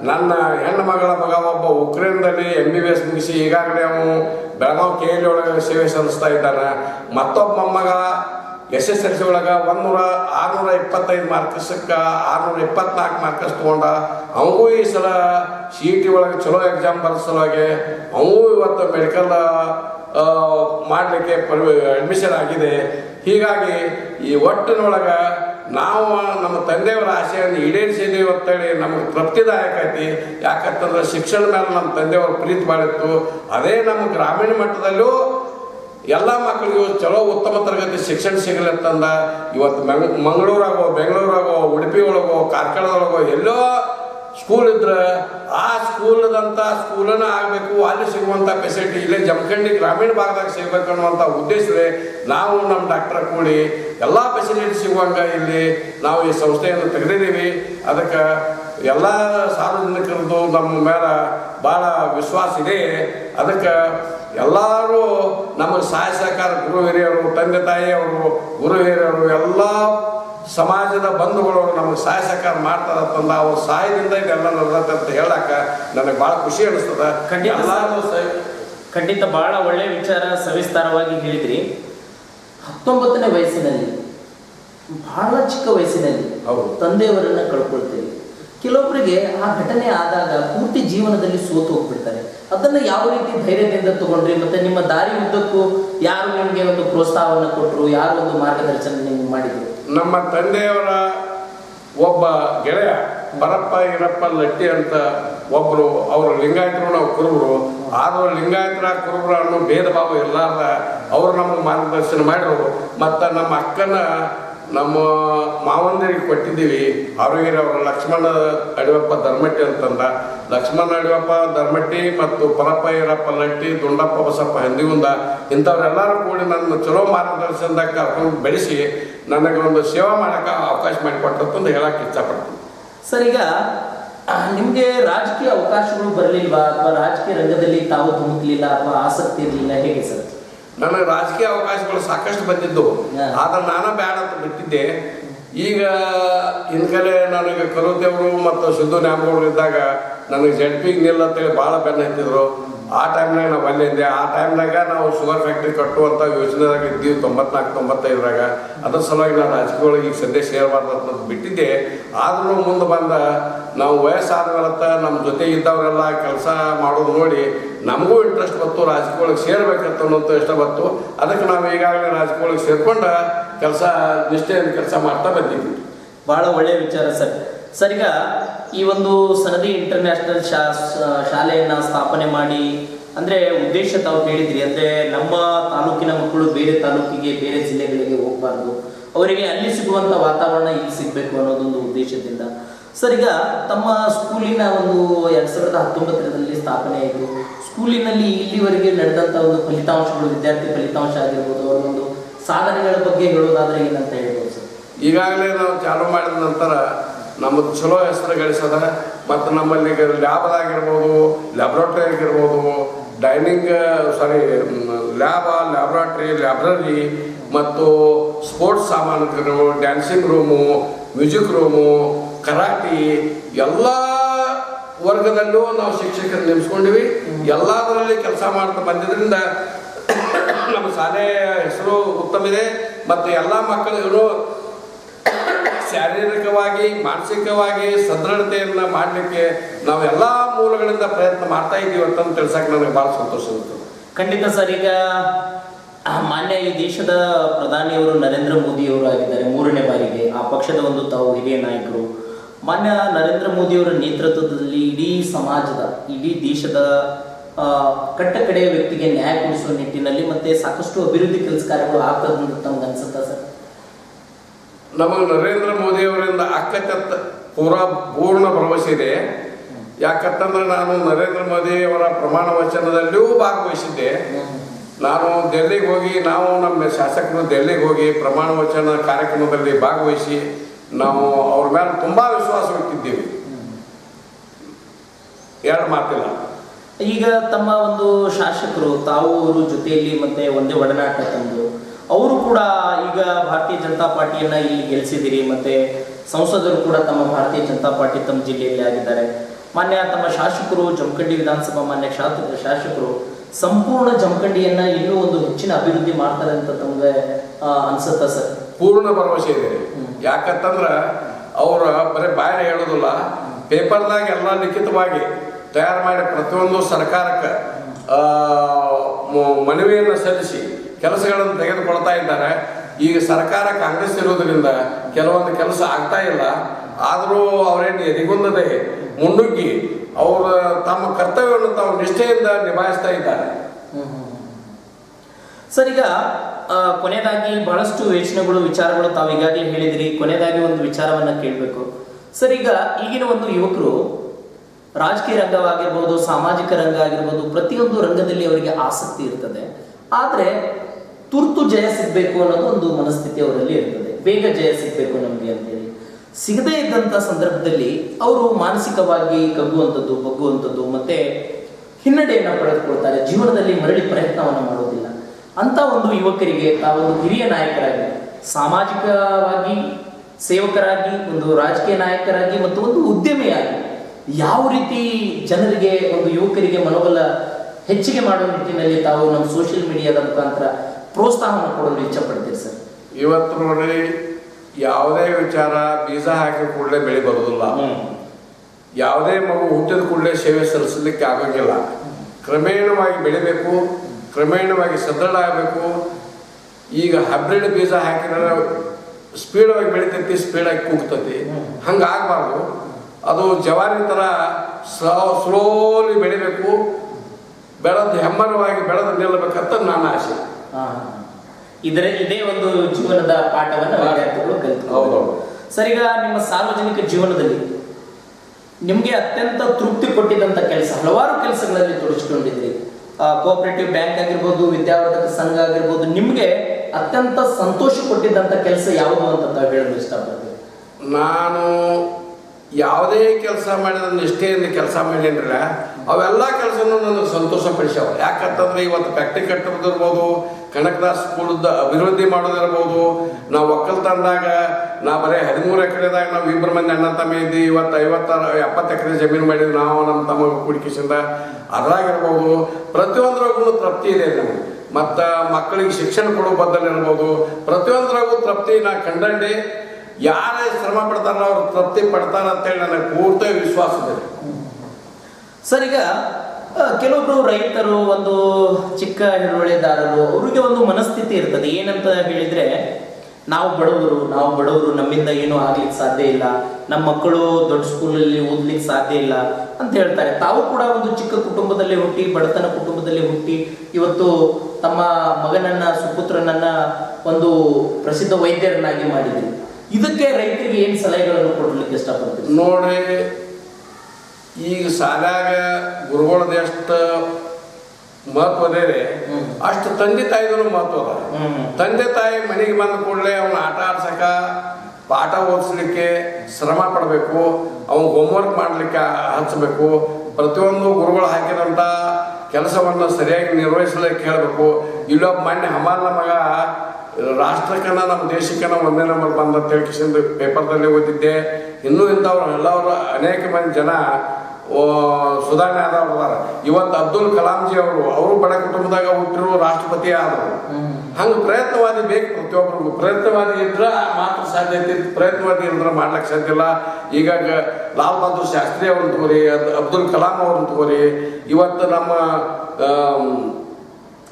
ನನ್ನ ಹೆಣ್ಣು ಮಗಳ ಮಗ ಒಬ್ಬ ಉಕ್ರೇನ್ದಲ್ಲಿ ಎಂ ಬಿ ಬಿ ಎಸ್ ಮುಗಿಸಿ ಈಗಾಗಲೇ ಅವನು ಬೆಳಗಾವಿ ಕೆ ಎಲ್ ಒಳಗೆ ಸೇವೆ ಸಲ್ಲಿಸ್ತಾ ಇದ್ದಾನೆ. ಮತ್ತೊಬ್ಬ ಮೊಮ್ಮಗ ಎಸ್ ಎಸ್ ಎಲ್ ಸಿ ಒಳಗೆ ಒಂದೂರ ಆರುನೂರ ಇಪ್ಪತ್ತೈದು ಮಾರ್ಕ್ಸಕ್ಕೆ ಆರುನೂರ ಇಪ್ಪತ್ನಾಲ್ಕು ಮಾರ್ಕ್ಸ್ ತೊಗೊಂಡ. ಅವೂ ಈ ಸಲ ಸಿ ಇ ಟಿ ಒಳಗೆ ಚಲೋ ಎಕ್ಸಾಮ್ ಬರೋ ಸಲುವಾಗಿ ಅವೂ ಇವತ್ತು ಮೆಡಿಕಲ್ ಮಾಡಲಿಕ್ಕೆ ಅಡ್ಮಿಷನ್ ಆಗಿದೆ. ಹೀಗಾಗಿ ಈ ಒಟ್ಟಿನೊಳಗೆ ನಾವು ನಮ್ಮ ತಂದೆಯವರ ಆಶೆಯನ್ನು ಈಡೇರಿಸಿದ್ದೀವಿ ಅಂತೇಳಿ ನಮಗೆ ತೃಪ್ತಿದಾಯಕ ಐತಿ. ಯಾಕಂತಂದ್ರೆ ಶಿಕ್ಷಣ ಮೇಲೆ ನಮ್ಮ ತಂದೆಯವ್ರ ಪ್ರೀತಿ ಮಾಡಿತ್ತು ಅದೇ ನಮ್ಮ ಗ್ರಾಮೀಣ ಮಟ್ಟದಲ್ಲೂ ಎಲ್ಲ ಮಕ್ಕಳಿಗೂ ಚಲೋ ಉತ್ತಮ ತರಗತಿ ಶಿಕ್ಷಣ ಸಿಗಲಿ ಅಂತಂದ. ಇವತ್ತು ಮಂಗ್ ಮಂಗಳೂರಾಗೋ, ಬೆಂಗಳೂರಾಗೋ ಉಡುಪಿ ಒಳಗೋ ಕಾರ್ಕಳದೊಳಗೋ ಎಲ್ಲೋ ಸ್ಕೂಲ್ ಇದ್ರೆ ಆ ಸ್ಕೂಲ್ದಂಥ ಸ್ಕೂಲನ್ನ ಆಗಬೇಕು, ಅಲ್ಲಿ ಸಿಗುವಂಥ ಫೆಸಿಲಿಟಿ ಇಲ್ಲೇ ಜಮಖಂಡಿ ಗ್ರಾಮೀಣ ಭಾಗದಾಗ ಸಿಗಬೇಕು ಅನ್ನುವಂಥ ಉದ್ದೇಶವೇ ನಾವು ನಮ್ಮ ಡಾಕ್ಟರ್ ಕೂಡಿ ಎಲ್ಲ ಫೆಸಿಲಿಟಿ ಸಿಗುವಂಗೆ ಇಲ್ಲಿ ನಾವು ಈ ಸಂಸ್ಥೆಯನ್ನು ತೆಗೆದಿದ್ದೀವಿ. ಅದಕ್ಕೆ ಎಲ್ಲ ಸಾರ್ವಜನಿಕರದ್ದು ನಮ್ಮ ಮೇಲೆ ಭಾಳ ವಿಶ್ವಾಸ ಇದೆ. ಅದಕ್ಕೆ ಎಲ್ಲರೂ ನಮಗೆ ಸಹಾಯ ಸಹಕಾರ ಗುರು ಹಿರಿಯರು, ತಂದೆ ತಾಯಿಯವರು, ಗುರು ಹಿರಿಯರು, ಎಲ್ಲ ಸಮಾಜದ ಬಂಧುಗಳು ನಮಗೆ ಸಹಾಯ ಸಹಕಾರ ಮಾಡ್ತಾರೆ ಅಂತಂದ ಅವ್ರ ಸಹಾಯದಿಂದ ಇದೆಲ್ಲ ನಡೆದತ್ತೆ ಅಂತ ಹೇಳಕ್ಕ ನನಗೆ ಭಾಳ ಖುಷಿ ಅನಿಸ್ತದ. ಖಂಡಿತ. ಖಂಡಿತ ಬಹಳ ಒಳ್ಳೆ ವಿಚಾರ ಸವಿಸ್ತಾರವಾಗಿ ಹೇಳಿದ್ರಿ. ಹತ್ತೊಂಬತ್ತನೇ ವಯಸ್ಸಿನಲ್ಲಿ ಬಹಳ ಚಿಕ್ಕ ವಯಸ್ಸಿನಲ್ಲಿ. ತಂದೆಯವರನ್ನ ಕಳ್ಕೊಳ್ತೇವೆ. ಕೆಲವೊಬ್ಬರಿಗೆ ಆ ಘಟನೆ ಆದಾಗ ಪೂರ್ತಿ ಜೀವನದಲ್ಲಿ ಸೋತು ಹೋಗ್ಬಿಡ್ತಾರೆ. ಅದನ್ನ ಯಾವ ರೀತಿ ಧೈರ್ಯದಿಂದ ತಗೊಂಡ್ರಿ? ಮತ್ತೆ ನಿಮ್ಮ ದಾರಿ ಉದ್ದಕ್ಕೂ ಯಾರು ನಿಮಗೆ ಒಂದು ಪ್ರೋತ್ಸಾಹವನ್ನು ಕೊಟ್ಟರು ಯಾರು ಒಂದು ಮಾರ್ಗದರ್ಶನ ನಿಮ್ಗೆ ಮಾಡಿದ್ರು? ನಮ್ಮ ತಂದೆಯವರ ಒಬ್ಬ ಗೆಳೆಯ, ಬರಪ್ಪ, ಈರಪ್ಪ, ಲಟ್ಟಿ ಅಂತ ಒಬ್ಬರು ಅವರು ಲಿಂಗಾಯತರು, ನಾವು ಕುರುಬರು. ಆದರೂ ಲಿಂಗಾಯತರ, ಕುರುಬರ ಅನ್ನೋ ಭೇದ ಭಾವ ಇರಲಾರ್ದ, ಅವರು ನಮಗೆ ಮಾರ್ಗದರ್ಶನ ಮಾಡಿರು ಮತ್ತು ನಮ್ಮ ಅಕ್ಕನ ನಮ್ಮ ಮಾವಂದಿರಿಗೆ ಕೊಟ್ಟಿದ್ದೀವಿ. ಅವ್ರಿಗೆ ಅವರು ಲಕ್ಷ್ಮಣ ಅಡಿವಪ್ಪ ಧರ್ಮಟ್ಟಿ ಅಂತಂದ. ಲಕ್ಷ್ಮಣ ಅಡಿವಪ್ಪ ಧರ್ಮಟ್ಟಿ ಮತ್ತು ಪರಪ್ಪ ಈರಪ್ಪ, ಲಟ್ಟಿ, ದುಂಡಪ್ಪ, ಬಸಪ್ಪ, ಹಂದಿಗುಂದ ಇಂಥವ್ರೆಲ್ಲರೂ ಕೂಡಿ ನನ್ನ ಚಲೋ ಮಾರ್ಗದರ್ಶನದಾಗ ಕರ್ಕೊಂಡು ಬೆಳೆಸಿ ನನಗೆ ಒಂದು ಸೇವಾ ಮಾಡೋಕೆ ಅವಕಾಶ ಮಾಡಿಕೊಟ್ಟಂತಂದು ಹೇಳಕ್ಕೆ ಇಷ್ಟಪಡ್ತೀನಿ. ಸರ್ ಈಗ ನಿಮಗೆ ರಾಜಕೀಯ ಅವಕಾಶಗಳು ಬರಲಿಲ್ವಾ? ಅಥವಾ ರಾಜಕೀಯ ರಂಗದಲ್ಲಿ ತಾವು ಧುಮುಕ್ಲಿಲ್ಲ ಅಥವಾ ಆಸಕ್ತಿ ಇರಲಿಲ್ಲ? ಹೇಗೆ ಸರ್? ನನಗೆ ರಾಜಕೀಯ ಅವಕಾಶಗಳು ಸಾಕಷ್ಟು ಬಂದಿದ್ದು. ಆದ್ರೆ ನಾನು ಬೇಡ ಅಂತ ಬಿಟ್ಟಿದ್ದೆ. ಈಗ ಇನ್ಕಲೆ ನನಗೆ ಕರುದೇವರು ಮತ್ತು ಸಿದ್ದು ನ್ಯಾಮಗೌಡರು ಇದ್ದಾಗ ನನಗೆ ಜಡ್ಪಿಗೆ ನಿಲ್ಲ ಅಂತೇಳಿ ಭಾಳ ಬೆನ್ನ ಹತ್ತಿದ್ರು ಆ ಟೈಮ್ನಾಗ ನಾವು ಬಂದಿದ್ದೆ ಆ ಟೈಮ್ನಾಗ ನಾವು ಶುಗರ್ ಫ್ಯಾಕ್ಟ್ರಿ ಕಟ್ಟುವಂಥ ಯೋಜನೆದಾಗ ಇದ್ದೀವಿ ತೊಂಬತ್ನಾಲ್ಕು ತೊಂಬತ್ತೈದರಾಗ. ಅದ್ರ ಸಲುವಾಗಿ ನಾನು ರಾಜಕೀಯ ಒಳಗೆ ಈಗ ಸದ್ಯ ಸೇರಬಾರ್ದು ಅಂತ ಬಿಟ್ಟಿದ್ದೆ. ಆದರೂ ಮುಂದೆ ಬಂದ ನಾವು ವಯಸ್ಸಾದ ನಮ್ಮ ಜೊತೆ ಇದ್ದವರೆಲ್ಲ ಕೆಲಸ ಮಾಡೋದು ನೋಡಿ ನಮಗೂ ಇಂಟ್ರೆಸ್ಟ್ ಬಂತು. ರಾಜಕೀಯ ಒಳಗೆ ಸೇರ್ಬೇಕಂತ ಅನ್ನೋದು ಇಷ್ಟ ಬಂತು. ಅದಕ್ಕೆ ನಾವು ಈಗಾಗಲೇ ರಾಜಕೀಯ ಸೇರಿಕೊಂಡು ಸೇರ್ಕೊಂಡು ಕೆಲಸ, ನಿಷ್ಠೆಯಿಂದ ಕೆಲಸ ಮಾಡ್ತಾ ಬಂದಿದ್ವಿ. ಭಾಳ ಒಳ್ಳೆಯ ವಿಚಾರ ಸರ್. ಸರ್ ಈಗ ಈ ಒಂದು ಸನದಿ ಇಂಟರ್ನ್ಯಾಷನಲ್ ಶಾ, ಶಾಲೆಯನ್ನ ಸ್ಥಾಪನೆ ಮಾಡಿ, ಅಂದ್ರೆ ಉದ್ದೇಶ ತಾವು ಹೇಳಿದ್ರಿ, ಅಂದ್ರೆ ನಮ್ಮ ತಾಲೂಕಿನ ಮಕ್ಕಳು ಬೇರೆ ತಾಲೂಕಿಗೆ, ಬೇರೆ ಜಿಲ್ಲೆಗಳಿಗೆ ಹೋಗಬಾರ್ದು. ಅವರಿಗೆ ಅಲ್ಲಿ ಸಿಗುವಂಥ ವಾತಾವರಣ ಇಲ್ಲಿ ಸಿಗಬೇಕು ಅನ್ನೋದೊಂದು ಉದ್ದೇಶದಿಂದ. ಸರ್ ತಮ್ಮ ಸ್ಕೂಲಿನ ಒಂದು ಎರಡು ಸಾವಿರದ ಹತ್ತೊಂಬತ್ತರಲ್ಲಿ ಸ್ಥಾಪನೆ ಆಯಿತು. ಸ್ಕೂಲಿನಲ್ಲಿ ಇಲ್ಲಿವರೆಗೆ ನಡೆದಂತ ಒಂದು ಫಲಿತಾಂಶಗಳು, ವಿದ್ಯಾರ್ಥಿ ಫಲಿತಾಂಶ ಆಗಿರ್ಬೋದು, ಅವರ ಒಂದು ಸಾಧನೆಗಳ ಬಗ್ಗೆ ಹೇಳೋದಾದ್ರೆ ಏನಂತ ಹೇಳ್ಬೋದು ಸರ್? ಈಗಾಗಲೇ ನಾವು ಚಾಲು ಮಾಡಿದ ನಂತರ ನಮ್ಮದು ಚಲೋ ಹೆಸರು ಗಳಿಸದ ಮತ್ತು ನಮ್ಮಲ್ಲಿ ಲ್ಯಾಬ್ದಾಗಿರ್ಬೋದು ಲ್ಯಾಬ್ರೋಟ್ರಿ ಆಗಿರ್ಬೋದು ಡೈನಿಂಗ್ ಸಾರಿ ಲ್ಯಾಬ ಲ್ಯಾಬ್ರೇಟರಿ ಲ್ಯಾಬ್ರರಿ ಮತ್ತು ಸ್ಪೋರ್ಟ್ಸ್ ಸಾಮಾನುಗಳು dancing room music room karate ಎಲ್ಲ ವರ್ಗದಲ್ಲೂ ನಾವು ಶಿಕ್ಷಕರು ನೇಮಿಸ್ಕೊಂಡಿವಿ. ಎಲ್ಲದರಲ್ಲಿ ಕೆಲಸ ಮಾಡ್ತಾ ಬಂದಿದ್ದರಿಂದ ನಮ್ಮ ಶಾಲೆಯ ಹೆಸರು ಉತ್ತಮ ಇದೆ, ಮತ್ತು ಎಲ್ಲ ಮಕ್ಕಳಿಗೂ ಶಾರೀರಿಕವಾಗಿ, ಮಾನಸಿಕವಾಗಿ ಸದೃಢತೆಯನ್ನು ಮಾಡಲಿಕ್ಕೆ ನಾವು ಎಲ್ಲ ಮೂಲಗಳಿಂದ ಪ್ರಯತ್ನ ಮಾಡ್ತಾ ಇದ್ದೀವಿ ಅಂತ ತಿಳ್ಸಕ್ಕೆ ನನಗೆ ಭಾಳ ಸಂತೋಷ ಖಂಡಿತ ಸರ್, ಈಗ ಮಾನ್ಯ ಈ ದೇಶದ ಪ್ರಧಾನಿಯವರು ನರೇಂದ್ರ ಮೋದಿಯವರು ಆಗಿದ್ದಾರೆ, ಮೂರನೇ ಬಾರಿಗೆ, ಆ ಪಕ್ಷದ ಒಂದು ತಾವು ಹಿರಿಯ ನಾಯಕರು. ಮಾನ್ಯ ನರೇಂದ್ರ ಮೋದಿಯವರ ನೇತೃತ್ವದಲ್ಲಿ ಇಡೀ ಸಮಾಜದ, ಇಡೀ ದೇಶದ ಕಟ್ಟಕಡೆಯ ಕಟ್ಟ ಕಡೆಯ ವ್ಯಕ್ತಿಗೆ ನ್ಯಾಯ ಕೊಡಿಸುವ ನಿಟ್ಟಿನಲ್ಲಿ ಮತ್ತೆ ಸಾಕಷ್ಟು ಅಭಿವೃದ್ಧಿ ಕೆಲಸ ಕಾರ್ಯಗಳು ಆಗ್ತದೆ ಅಂತ ತಮ್ಗೆ ಅನ್ಸುತ್ತಾ ಸರ್? ನಮಗೆ ನರೇಂದ್ರ ಮೋದಿಯವರಿಂದ ಅಕ್ಕಚತ್ತ ಪೂರಾ ಪೂರ್ಣ ಭರವಸೆ ಇದೆ. ಯಾಕಂತಂದ್ರೆ ನಾನು ನರೇಂದ್ರ ಮೋದಿಯವರ ಪ್ರಮಾಣ ವಚನದಲ್ಲಿಯೂ ಭಾಗವಹಿಸಿದ್ದೆ. ನಾನು ಡೆಲ್ಲಿಗೆ ಹೋಗಿ, ನಾವು ನಮ್ಮ ಶಾಸಕರು ಡೆಲ್ಲಿಗೆ ಹೋಗಿ ಪ್ರಮಾಣ ವಚನ ಕಾರ್ಯಕ್ರಮದಲ್ಲಿ ಭಾಗವಹಿಸಿ ನಾವು ಅವ್ರ ಮೇಲೆ ತುಂಬ ವಿಶ್ವಾಸ ಇಟ್ಟಿದ್ದೀವಿ. ಎರಡು ಮಾತಿಲ್ಲ. ಈಗ ತಮ್ಮ ಒಂದು ಶಾಸಕರು ತಾವು ಅವರು ಜೊತೆಯಲ್ಲಿ ಮತ್ತೆ ಒಂದೇ ಒಡನಾಟ ತಂದು ಅವರು ಕೂಡ ಈಗ ಭಾರತೀಯ ಜನತಾ ಪಾರ್ಟಿಯನ್ನ ಇಲ್ಲಿ ಗೆಲ್ಲಿಸಿದಿರಿ ಮತ್ತೆ ಸಂಸದರು ಕೂಡ ತಮ್ಮ ಭಾರತೀಯ ಜನತಾ ಪಾರ್ಟಿ ತಮ್ಮ ಜಿಲ್ಲೆಯಲ್ಲಿ ಆಗಿದ್ದಾರೆ. ಮಾನ್ಯ ತಮ್ಮ ಶಾಸಕರು ಜಮಖಂಡಿ ವಿಧಾನಸಭಾ ಮಾನ್ಯ ಶಾಸಕ ಶಾಸಕರು ಸಂಪೂರ್ಣ ಜಮಖಂಡಿಯನ್ನ ಇನ್ನೂ ಒಂದು ಹೆಚ್ಚಿನ ಅಭಿವೃದ್ಧಿ ಮಾಡ್ತಾರೆ ಅಂತ ತಮ್ಗೆ ಅನ್ಸುತ್ತ ಸರ್? ಪೂರ್ಣ ಭರವಸೆ ಇದೆ. ಯಾಕಂತಂದ್ರೆ ಅವರ ಬರೀ ಬಾಯಲ್ಲಿ ಹೇಳೋದಿಲ್ಲ ಪೇಪರ್ದಾಗ ಎಲ್ಲ ಲಿಖಿತವಾಗಿ ತಯಾರು ಮಾಡಿ ಪ್ರತಿಯೊಂದು ಸರ್ಕಾರಕ್ಕೆ ಮನವಿಯನ್ನು ಸಲ್ಲಿಸಿ ಕೆಲಸಗಳನ್ನು ತೆಗೆದುಕೊಳ್ತಾ ಇದ್ದಾರೆ. ಈಗ ಸರ್ಕಾರ ಕಾಂಗ್ರೆಸ್ ಇರೋದರಿಂದ ಕೆಲವೊಂದು ಕೆಲಸ ಆಗ್ತಾ ಇಲ್ಲ. ಆದರೂ ಅವರೇನು ಎದಿಗುಂದದೆ ಮುನ್ನುಗ್ಗಿ ಅವರು ತಮ್ಮ ಕರ್ತವ್ಯವನ್ನು ತಾವು ನಿಷ್ಠೆಯಿಂದ ನಿಭಾಯಿಸ್ತಾ ಇದ್ದಾರೆ. ಸರ್, ಈಗ ಕೊನೆಯದಾಗಿ ಬಹಳಷ್ಟು ಯೋಚನೆಗಳು, ವಿಚಾರಗಳು ತಾವು ಈಗಾಗಲೇ ಹೇಳಿದಿರಿ. ಕೊನೆಯದಾಗಿ ಒಂದು ವಿಚಾರವನ್ನ ಕೇಳಬೇಕು. ಸರ್, ಈಗ ಈಗಿನ ಒಂದು ಯುವಕರು ರಾಜಕೀಯ ರಂಗವಾಗಿರ್ಬೋದು, ಸಾಮಾಜಿಕ ರಂಗ ಆಗಿರ್ಬೋದು, ಪ್ರತಿಯೊಂದು ರಂಗದಲ್ಲಿ ಅವರಿಗೆ ಆಸಕ್ತಿ ಇರ್ತದೆ. ಆದರೆ ತುರ್ತು ಜಯ ಸಿಗಬೇಕು ಅನ್ನೋದು ಒಂದು ಮನಸ್ಥಿತಿ ಅವರಲ್ಲಿ ಇರ್ತದೆ. ಬೇಗ ಜಯ ಸಿಗಬೇಕು ನಮಗೆ ಅಂತೇಳಿ. ಸಿಗದೇ ಇದ್ದಂಥ ಸಂದರ್ಭದಲ್ಲಿ ಅವರು ಮಾನಸಿಕವಾಗಿ ಕಗ್ಗುವಂಥದ್ದು ಬಗ್ಗುವಂಥದ್ದು ಮತ್ತೆ ಹಿನ್ನಡೆಯನ್ನು ಪಡೆದುಕೊಳ್ತಾರೆ. ಜೀವನದಲ್ಲಿ ಮರಳಿ ಪ್ರಯತ್ನವನ್ನು ಮಾಡೋದಿಲ್ಲ. ಅಂತ ಒಂದು ಯುವಕರಿಗೆ ತಾವೊಂದು ಹಿರಿಯ ನಾಯಕರಾಗಿ, ಸಾಮಾಜಿಕವಾಗಿ ಸೇವಕರಾಗಿ, ಒಂದು ರಾಜಕೀಯ ನಾಯಕರಾಗಿ ಮತ್ತು ಒಂದು ಉದ್ಯಮಿಯಾಗಿ ಯಾವ ರೀತಿ ಜನರಿಗೆ, ಒಂದು ಯುವಕರಿಗೆ ಮನೋಬಲ ಹೆಚ್ಚಿಗೆ ಮಾಡುವ ನಿಟ್ಟಿನಲ್ಲಿ ತಾವು ನಮ್ಮ ಸೋಷಿಯಲ್ ಮೀಡಿಯಾದ ಮುಖಾಂತರ ಪ್ರೋತ್ಸಾಹವನ್ನು ಕೊಡಲು ಇಚ್ಛಪಡ್ತೀರಿ ಸರ್? ಇವತ್ತು ನೋಡಿ ಯಾವುದೇ ವಿಚಾರ ಬೀಜ ಹಾಕಿ ಕೂಡಲೇ ಬೆಳೆ ಬರೋದಿಲ್ಲ ಯಾವುದೇ ಮಗು ಹುಟ್ಟಿದ ಕೂಡಲೇ ಸೇವೆ ಸಲ್ಲಿಸಲಿಕ್ಕೆ ಆಗೋಂಗಿಲ್ಲ. ಕ್ರಮೇಣವಾಗಿ ಬೆಳಿಬೇಕು ಕ್ರಮೇಣವಾಗಿ ಸದೃಢ ಆಗಬೇಕು. ಈಗ ಹೈಬ್ರಿಡ್ ಬೀಜ ಹಾಕಿದ್ರೆ ಸ್ಪೀಡಾಗಿ ಬೆಳಿತೈತಿ ಸ್ಪೀಡಾಗಿ ಕೂಗ್ತೈತಿ. ಹಂಗೆ ಆಗಬಾರ್ದು ಅದು ಜವಾರಿ ಥರ ಸ್ಲೋಲಿ ಬೆಳಿಬೇಕು. ಬೆಳೆದು ಹೆಮ್ಮರವಾಗಿ ಬೆಳೆದು ನಿಲ್ಲಬೇಕಂತ ನನ್ನ ಆಸೆ. ಇದ್ರೆ ಇದೇ ಒಂದು ಜೀವನದ ಪಾಠವನ್ನು ವಿದ್ಯಾರ್ಥಿಗಳು ಕಲಿತು ಸರಿ ಸರ್ ಈಗ ನಿಮ್ಮ ಸಾರ್ವಜನಿಕ ಜೀವನದಲ್ಲಿ ನಿಮಗೆ ಅತ್ಯಂತ ತೃಪ್ತಿ ಕೊಟ್ಟಿದ್ದಂಥ ಕೆಲಸ ಹಲವಾರು ಕೆಲಸಗಳಲ್ಲಿ ತೊಡಗಿಸ್ಕೊಂಡಿದ್ರಿ ಕೋಆಪರೇಟಿವ್ ಬ್ಯಾಂಕ್ ಆಗಿರ್ಬೋದು ವಿದ್ಯಾವರ್ಧಕ ಸಂಘ ಆಗಿರ್ಬೋದು ನಿಮಗೆ ಅತ್ಯಂತ ಸಂತೋಷ ಕೊಟ್ಟಿದ್ದಂಥ ಕೆಲಸ ಯಾವುದು ಅಂತ ತಾವು ಹೇಳಲು ಇಷ್ಟಪಡ್ತೀವಿ ನಾನು ಯಾವುದೇ ಕೆಲಸ ಮಾಡಿದ ನಿಷ್ಠೆಯಿಂದ ಕೆಲಸ ಮಾಡಿದ್ರೆ ಅವೆಲ್ಲ ಕೆಲಸನೂ ನನಗೆ ಸಂತೋಷ ಪಡಿಸ್ಯಾವ. ಯಾಕಂತಂದ್ರೆ ಇವತ್ತು ಫ್ಯಾಕ್ಟ್ರಿ ಕಟ್ಟೋದಿರ್ಬೋದು ಕನಕದಾಸ್ ಸ್ಕೂಲ್ದ ಅಭಿವೃದ್ಧಿ ಮಾಡೋದಿರ್ಬೋದು, ನಾವು ಒಕ್ಕಲ್ತನದಾಗ ನಾ ಬರೀ ಹದಿಮೂರು ಎಕರೆದಾಗ ನಾವು ಇಬ್ಬರು ಮಂದಿ ಅಣ್ಣ ತಮ್ಮ ಇದ್ದಿ ಇವತ್ತು ಐವತ್ತಾರು, ಎಪ್ಪತ್ತು ಎಕರೆ ಜಮೀನು ಮಾಡಿದ್ವಿ ನಾವು ನಮ್ಮ ತಮ್ಮ ಕುಡಿಕಿಸಿಂದ. ಅದ್ರಾಗಿರ್ಬೋದು ಪ್ರತಿಯೊಂದ್ರಾಗೂ ತೃಪ್ತಿ ಇದೆ ನಮಗೆ. ಮತ್ತು ಮಕ್ಕಳಿಗೆ ಶಿಕ್ಷಣ ಕೊಡೋ ಬದಲಿರ್ಬೋದು ಪ್ರತಿಯೊಂದ್ರಾಗೂ ತೃಪ್ತಿ ನಾ ಕಂಡಂಡಿ. ಯಾರೇ ಶ್ರಮ ಪಡ್ತಾರೋ ಅವ್ರು ತೃಪ್ತಿ ಪಡ್ತಾರಂತೇಳಿ ನನಗೆ ಪೂರ್ತಿ ವಿಶ್ವಾಸ ಇದೆ. ಸರ್, ಈಗ ಕೆಲವೊಬ್ರು ರೈತರು ಒಂದು ಚಿಕ್ಕ ಹಿಡುವಳಿದಾರರು ಅವರಿಗೆ ಒಂದು ಮನಸ್ಥಿತಿ ಇರ್ತದೆ. ಏನಂತ ಹೇಳಿದ್ರೆ, ನಾವು ಬಡವರು ನಾವು ಬಡವರು ನಮ್ಮಿಂದ ಏನೂ ಆಗ್ಲಿಕ್ಕೆ ಸಾಧ್ಯ ಇಲ್ಲ. ನಮ್ಮ ಮಕ್ಕಳು ದೊಡ್ಡ ಸ್ಕೂಲಲ್ಲಿ ಓದ್ಲಿಕ್ಕೆ ಸಾಧ್ಯ ಇಲ್ಲ ಅಂತ ಹೇಳ್ತಾರೆ. ತಾವು ಕೂಡ ಒಂದು ಚಿಕ್ಕ ಕುಟುಂಬದಲ್ಲಿ ಹುಟ್ಟಿ, ಬಡತನ ಕುಟುಂಬದಲ್ಲಿ ಹುಟ್ಟಿ, ಇವತ್ತು ತಮ್ಮ ಮಗನನ್ನ, ಸುಪುತ್ರನನ್ನ ಒಂದು ಪ್ರಸಿದ್ಧ ವೈದ್ಯರನ್ನಾಗಿ ಮಾಡಿದ್ರು ಇದಕ್ಕೆ ರೈತರಿಗೆ ಏನು ಸಲಹೆಗಳನ್ನು ಕೊಡಲಿಕ್ಕೆ ಇಷ್ಟಪಡ್ತೀವಿ ನೋಡಿ ಈಗ ಸಾಲಾಗ ಗುರುಗಳದ ಎಷ್ಟು ಮಹತ್ವ ಇದೆ ಹ್ಮ್. ಅಷ್ಟು ತಂದೆ ತಾಯಿಗೂ ಮಹತ್ವ ಅದ. ತಂದೆ ತಾಯಿ ಮನೆಗೆ ಬಂದ ಕೂಡಲೇ ಅವನ ಆಟ ಆಡ್ಸಕ ಪಾಠ ಓದಿಸ್ಲಿಕ್ಕೆ ಶ್ರಮ ಪಡಬೇಕು ಅವನು ಹೋಮ್ವರ್ಕ್ ಮಾಡಲಿಕ್ಕೆ ಹಚ್ಚಬೇಕು ಪ್ರತಿಯೊಂದು ಗುರುಗಳು ಹಾಕಿದಂಥ ಕೆಲಸವನ್ನು ಸರಿಯಾಗಿ ನಿರ್ವಹಿಸಲಿಕ್ಕೆ ಹೇಳಬೇಕು ಇಲ್ಲೊಬ್ಬ ಮೊನ್ನೆ ಹಮಾಲ್ನ ಮಗ ರಾಷ್ಟ್ರಕ್ಕನ ನಮ್ಮ ದೇಶಕ್ಕನ ಒಂದೇ ನಂಬರ್ ಬಂದ ತಿಳ್ಕಿಸಿಂದು ಪೇಪರ್ದಲ್ಲಿ ಓದಿದ್ದೆ. ಇನ್ನೂ ಇಂಥವ್ರು ಎಲ್ಲವರು ಅನೇಕ ಮಂದಿ ಜನ ಸುಧಾರಣೆ ಆದವ್ರು ಅದಾರ ಇವತ್ತು ಅಬ್ದುಲ್ ಕಲಾಂಜಿ ಅವರು ಅವರು ಬಡ ಕುಟುಂಬದಾಗ ಹುಟ್ಟಿರು ರಾಷ್ಟ್ರಪತಿ ಆದರು. ಹಂಗೆ ಪ್ರಯತ್ನವಾದಿ ಬೇಕು ಪ್ರತಿಯೊಬ್ಬರಿಗೂ ಪ್ರಯತ್ನವಾದಿ ಇದ್ರೆ ಮಾತ್ರ ಸಾಧ್ಯತೆ. ಪ್ರಯತ್ನವಾದಿ ಇದ್ರೆ ಮಾಡ್ಲಿಕ್ಕೆ ಸಾಧ್ಯ ಇಲ್ಲ. ಈಗ ಲಾಲ್ ಬಹದ್ದೂರ್ ಶಾಸ್ತ್ರಿ ಅವ್ರನ್ನ ತಗೋರಿ ಅದ್- ಅಬ್ದುಲ್ ಕಲಾಂ ಅವ್ರನ್ನ ತಗೋರಿ ಇವತ್ತು ನಮ್ಮ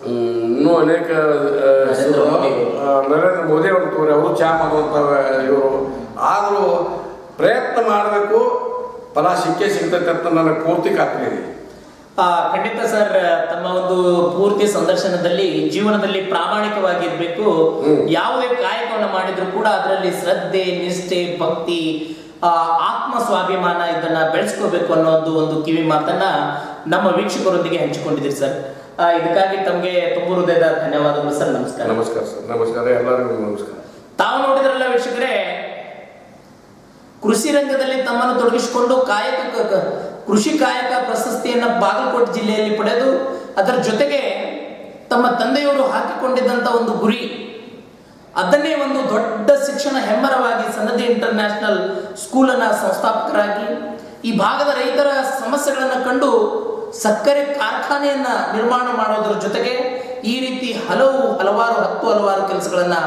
ಇನ್ನೂ ಅನೇಕ ನರೇಂದ್ರ ಮೋದಿ. ಆ, ನರೇಂದ್ರ ಮೋದಿ ಅವ್ರನ್ನ ತಗೋರಿ ಅವರು ಚಾ ಮಾಡುವಂಥ ಇವರು. ಆದರೂ ಪ್ರಯತ್ನ ಮಾಡಬೇಕು. ಫಲ ಸಿಕ್ಕೇ ಸಿಗ್ತೈತೆ ಅಂತ ನನಗೆ ಪೂರ್ತಿ ಖಾತ್ರಿ. ಖಂಡಿತ ಸರ್ ತಮ್ಮ ಒಂದು ಪೂರ್ತಿ ಸಂದರ್ಶನದಲ್ಲಿ ಜೀವನದಲ್ಲಿ ಪ್ರಾಮಾಣಿಕವಾಗಿರ್ಬೇಕು. ಯಾವುದೇ ಕಾಯಕವನ್ನು ಮಾಡಿದ್ರು ಕೂಡ ಅದರಲ್ಲಿ ಶ್ರದ್ಧೆ ನಿಷ್ಠೆ ಭಕ್ತಿ ಆ, ಆತ್ಮ ಸ್ವಾಭಿಮಾನ ಇದನ್ನ ಬೆಳೆಸ್ಕೋಬೇಕು ಅನ್ನೋ ಒಂದು ಒಂದು ಕಿವಿ ಮಾತನ್ನ ನಮ್ಮ ವೀಕ್ಷಕರೊಂದಿಗೆ ಹಂಚಿಕೊಂಡಿದ್ದೀರಿ ಸರ್. ಇದಕ್ಕಾಗಿ ತಮಗೆ ತುಂಬ ಹೃದಯದ ಧನ್ಯವಾದಗಳು ಸರ್. ನಮಸ್ಕಾರ. ನಮಸ್ಕಾರ ಸರ್. ನಮಸ್ಕಾರ. ಎಲ್ಲರಿಗೂ ನಮಸ್ಕಾರ. ತಾವು ನೋಡಿದ್ರಲ್ಲ ವೀಕ್ಷಕರೇ ಕೃಷಿ ರಂಗದಲ್ಲಿ ತಮ್ಮನ್ನು ತೊಡಗಿಸಿಕೊಂಡು ಕಾಯಕ ಕೃಷಿ ಕಾಯಕ ಪ್ರಶಸ್ತಿಯನ್ನು ಬಾಗಲಕೋಟೆ ಜಿಲ್ಲೆಯಲ್ಲಿ ಪಡೆದು ಅದರ ಜೊತೆಗೆ ತಮ್ಮ ತಂದೆಯವರು ಹಾಕಿಕೊಂಡಿದ್ದಂಥ ಒಂದು ಗುರಿ, ಅದನ್ನೇ ಒಂದು ದೊಡ್ಡ ಶಿಕ್ಷಣ ಹೆಮ್ಮರವಾಗಿ ಸನ್ನದಿ ಇಂಟರ್ನ್ಯಾಷನಲ್ ಸ್ಕೂಲನ್ನು ಸಂಸ್ಥಾಪಕರಾಗಿ, ಈ ಭಾಗದ ರೈತರ ಸಮಸ್ಯೆಗಳನ್ನು ಕಂಡು ಸಕ್ಕರೆ ಕಾರ್ಖಾನೆಯನ್ನು ನಿರ್ಮಾಣ ಮಾಡೋದ್ರ ಜೊತೆಗೆ ಈ ರೀತಿ ಹಲವು ಹಲವಾರು ಹತ್ತು ಹಲವಾರು ಕೆಲಸಗಳನ್ನು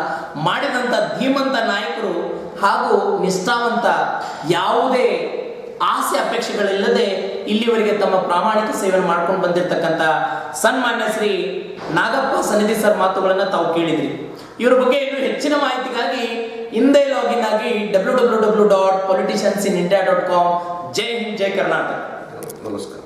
ಮಾಡಿದಂಥ ಧೀಮಂತ ನಾಯಕರು ಹಾಗೂ ನಿಷ್ಠಾವಂತ ಯಾವುದೇ ಆಸೆ ಅಪೇಕ್ಷೆಗಳಿಲ್ಲದೆ ಇಲ್ಲಿವರೆಗೆ ತಮ್ಮ ಪ್ರಾಮಾಣಿಕ ಸೇವೆಯನ್ನು ಮಾಡ್ಕೊಂಡು ಬಂದಿರತಕ್ಕಂಥ ಸನ್ಮಾನ್ಯ ಶ್ರೀ ನಾಗಪ್ಪ ಸನ್ನಿಧಿ ಸರ್ ಮಾತುಗಳನ್ನು ತಾವು ಕೇಳಿದ್ರಿ. ಇವರ ಬಗ್ಗೆ ಇನ್ನು ಹೆಚ್ಚಿನ ಮಾಹಿತಿಗಾಗಿ ಹಿಂದೆ ಲಾಗಿನ್ ಆಗಿ W W W dot politicians in India dot com ಜೈ ಹಿಂದ್, ಜೈ ಕರ್ನಾಟಕ. ನಮಸ್ಕಾರ.